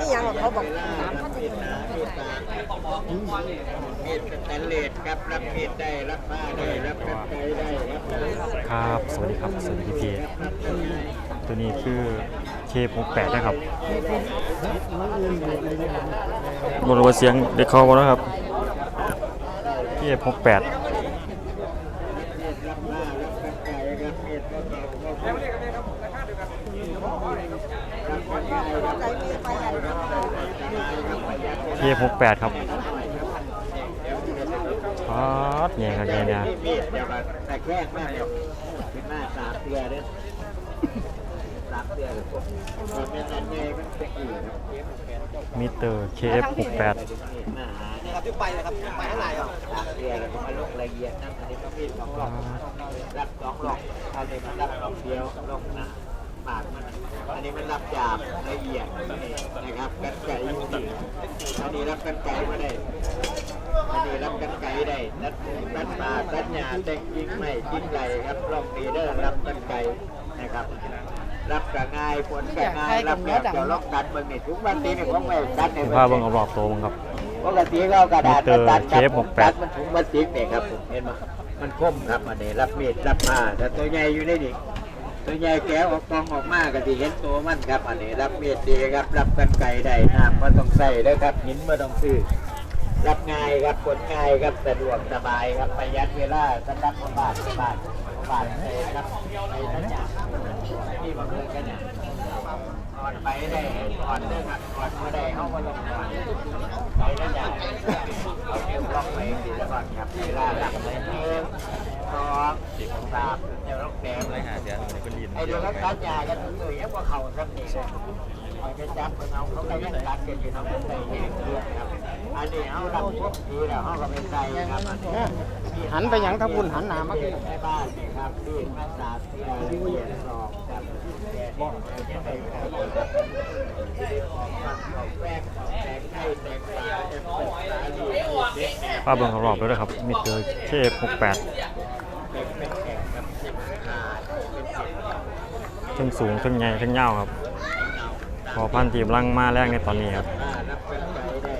นี่ยังเขาบอกสามพันมีดหนามีดบามีดสแตนเลสครับรับมีดได้รับผ้าได้รับกันไกรได้ครับครับ สวัสดีครับ สวัสดีพี่ๆตัวนี้คือเคปแปดนะครับบนว่าเสียงเด็กคอบ่นะครับเคปแปด รับผ้ารับกันไกรรับมีดก็เก่าก็รับกันไกรรับ ใจมีไปอะ เคปแปดครับฮอดเนี่ยครับเนี่ยแต่แค่มากเดียเป็นหน้าสามเตือเด้อสามเตือเลยพวกมันเป็นอันใหญ่มันเป็นอีกมิเตอร์เคฟแปดหน้าหาเนี่ยครับที่ไปนะครับไปเท่าไหร่อะเตือเลยมาลงละเอียดนั่นอันนี้ก็มีสองหลอกรับสองหลอกอันนี้มันรับหลอกเดียวหลอกหนา ปากมันอันนี้มันรับหยาบละเอียดนี่นะครับกันไก่อยู่นี่อันนี้รับกันไก่มาได้อันนี้รับกันไกได้นัดนัดมาสัญญาแต่งยิงไม่ยิงไหลครับลองตีเด้อรับกันไกนะครับ รับกะง่ายผลกะง่ายรับแบบเดี๋ยวล็อกดันเบิ่งนี่ทุกวันตีนี่ของแม่ดันในผ้าเบิ่งเอารอบโตมั้งครับปกติก็เอากระดาษมิเตอร์ดันเคฟ68ดันมันถุงพลาสติกเนี่ยครับผมเห็นไหมมันคมครับอันนี้รับมีดรับผ้าแต่ตัวใหญ่อยู่ในนี่ ตัวใหญ่แก้วออกกองออกมาก็สิเห็นตัวมันครับอันนี้รับเมีดดีครับ รับกันไกได้น้ำมาต้องใส่เด้อครับหินมาต้องซื้อรับง่ายครับผลง่ายครับสะดวกสบายครับประหยัดเวลาสำหรับคนบาทบาทบาทเลยครับในทั้งอย่างที่บังเอิญกันเนี่ยก่อนไปได้ก่อนเรื่องก่อนมาได้เข้ามาลงก่อนไปทั้งอย่เอาเก็บล็อกไปดีแล้วก่อนครับเวลาหลับเลยหนึ่งสองสาม เดี๋ยวล็อกแดงเลยฮะเดี๋ยวไอ้เดี๋ยวรักษายากันเลยยังว่าเข่าสักนิดเลยคอยไปจับเอาเขาก็ยังรัดกันอยู่เนาะเป็นใส่แยกเลือดครับอันนี้เขารับพวกทีแล้วเขาก็เป็นใส่ครับอันนี้หันไปยังทบุญหันหน้ามาในบ้านนี่ครับที่มาสาดที่เราเรียนสอบครับแกบอกจะไปครับที่ออกมาออกแป้งออกแตงไข่แตงปลาแตงปลาดีเด็กแผ้าเบิ่งเอารอบด้วยนะครับมิเตอร์เคฟแปด เป็นเป็นแข่งกับเจ็บขาดเป็นเจ็บ ทั้งสูงทั้งใหญ่ทั้งยาวครับพอพันธีมลังมาแรกในตอนนี้ครับ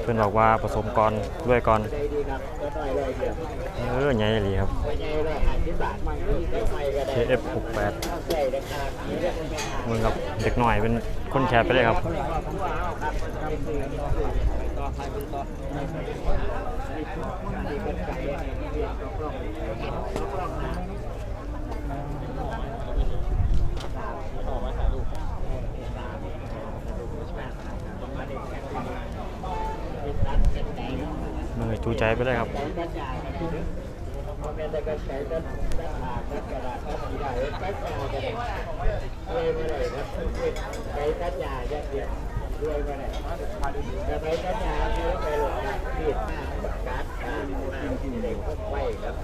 เพื่อนบอกว่าผสมก่อนด้วยก่อนเออใหญ่อีหลีครับไม่ใช่เลยห้าสิบบาทมันได้ไม่ก็ได้ KF 68มึงครับเด็กหน่อยเป็นคนแคร์ไปเลยครับ มือจูใจไปเลยครับ ไปตัดยาอย่างเดียวด้วยมาไหนจะไปตัดยาเยอะไปหรอกนะมีดห น้ากัดตาหน้าที่เด็กพกไว้ครับ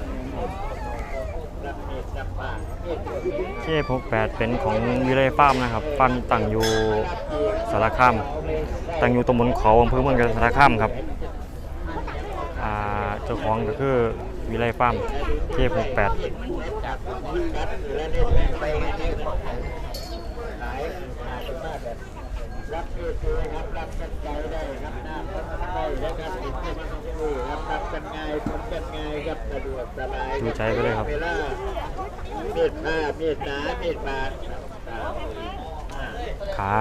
รับมีดรับปากมีดเคพกแปดเป็นของวิเลยฟาร์มนะครับฟาร์มตั้งอยู่สารคามตั้งอยู่ตำบลเขาอำเภอเมืองจังหวัดสารคามครับ เจ้าของก็คือวิเลฟาร์มเคพกแปดจากที่กัดและเล่นแรงไปให้เด็กหลายหาเป็นมากแบบรับมีดคือครับรับกันใจได้ครับน้าพันได้แล้วครับติดที่มันรู้ครับรับกันง่ายผลกันง่ายครับสะดวกสบายจูใจไปเลยครับเวลามีดผ้ามีดหนามีดบาดครับอ่าขา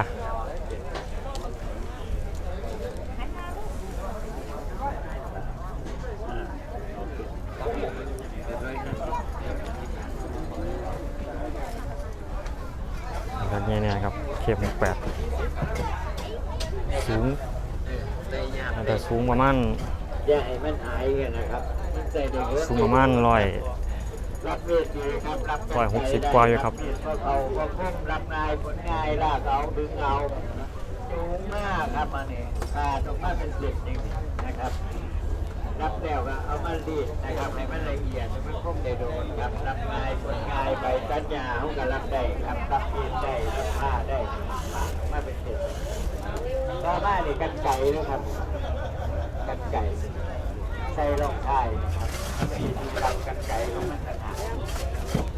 แบบนี้เนี่ยครับเคพกแปดสูงได้ยากแต่สูงประมาณอย่าให้มันหายกันนะครับใส่เด็กเยอะสูงประมาณร้อยรับมีดดีครับรับกันร้อยหกสิบกว่าอยู่ครับมีดก็เขาก็คุ้มรับง่ายผลง่ายลากเอาดึงเอาสูงมากครับอันนี้ขาดออกมาเป็นสิบนี่นะครับ รับแล้วก็เอามารีดนะครับให้มันละเอียดให้มันคมได้โดนครับรับง่ายผลง่ายไปสัญญาเขาก็รับได้ครับรับมีดได้รับผ้าได้มาเป็นสิบต่อมานี่กันไก่นะครับกันไก่ใส่รองเท้านะครับที่ที่รับกันไก่ของมันต่างหาก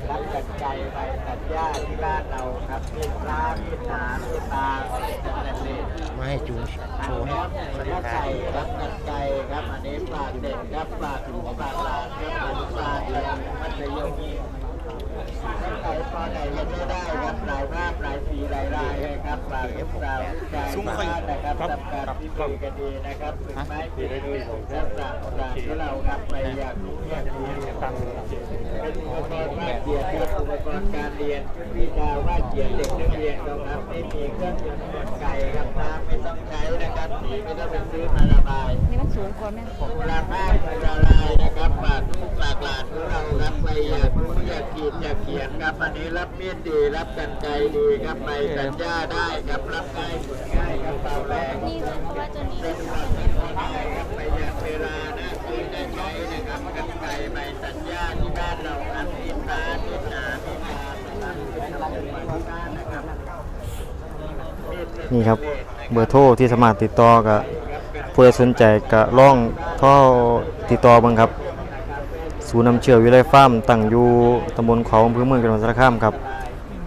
รับกันไก่ไปตัดหญ้าที่บ้านเราครับมีปลามีดหนามีดตามีดนั่เอง มาให้จูงโชว์ให้รับไก่ครับกันไก่ครับ อันนี้ปลาเด็กครับปลาถุงปลาปลาครับปลาเดือนมัธยมไก่ปลาไก่ยังไม่ได้ครับหลายภาพหลายสีหลายลายครับปลาเก็บดาวใจปลานะครับทำการพิสูจน์กันดีนะครับถึงไม้ปีได้ด้วยของทักษะของเราที่เราครับไปอยากรู้อยากเรียนตั้งเป็นอุปกรณ์วาดเขียนครับอุป การเรียนวิชาว่าเขียนเด็กนักเรียนเราครับไม่มีเครื่องยนต์ไก่ครับน้ำไม่ต้องใช้นะครับสีไม่ต้องไปซื้อมาระบายนี่มันสูงกว่าแม่มูลค่าคืออะไรนะครับฝากลูกฝากหลานของเรารับไปอยากรู้อยากขีดอยากเขียนครับอันนี้รับมีดดีรับกันไกรดีครับไปสัญญาได้ครับรับง่ายผลง่ายครับเบาแรงนี่เลยเพราะว่าตัวนี้เป็นความเป็นคนได้ครับไปอยากเวลานะคือได้ใช้นะครับกันไกรไปสัญญาที่บ้านเราอันอินตาอินนาอินา นี่ครับเบอร์โทรที่สามารถติดต่อกับผู้ใดสนใจก็ลองโทรติดต่อเบังครับ ศูนย์นำเชื่อวิไลฟาร์มตั้งอยู่ตำบลเขาอำเภอเมืองจังหวัดสระคามครับ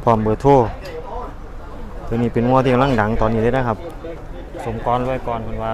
พร้อมเบอร์โทรตัวนี้เป็นงัวที่กำลังดังตอนนี้เลยนะครับ สมกรไว้ก่อนคุณว่า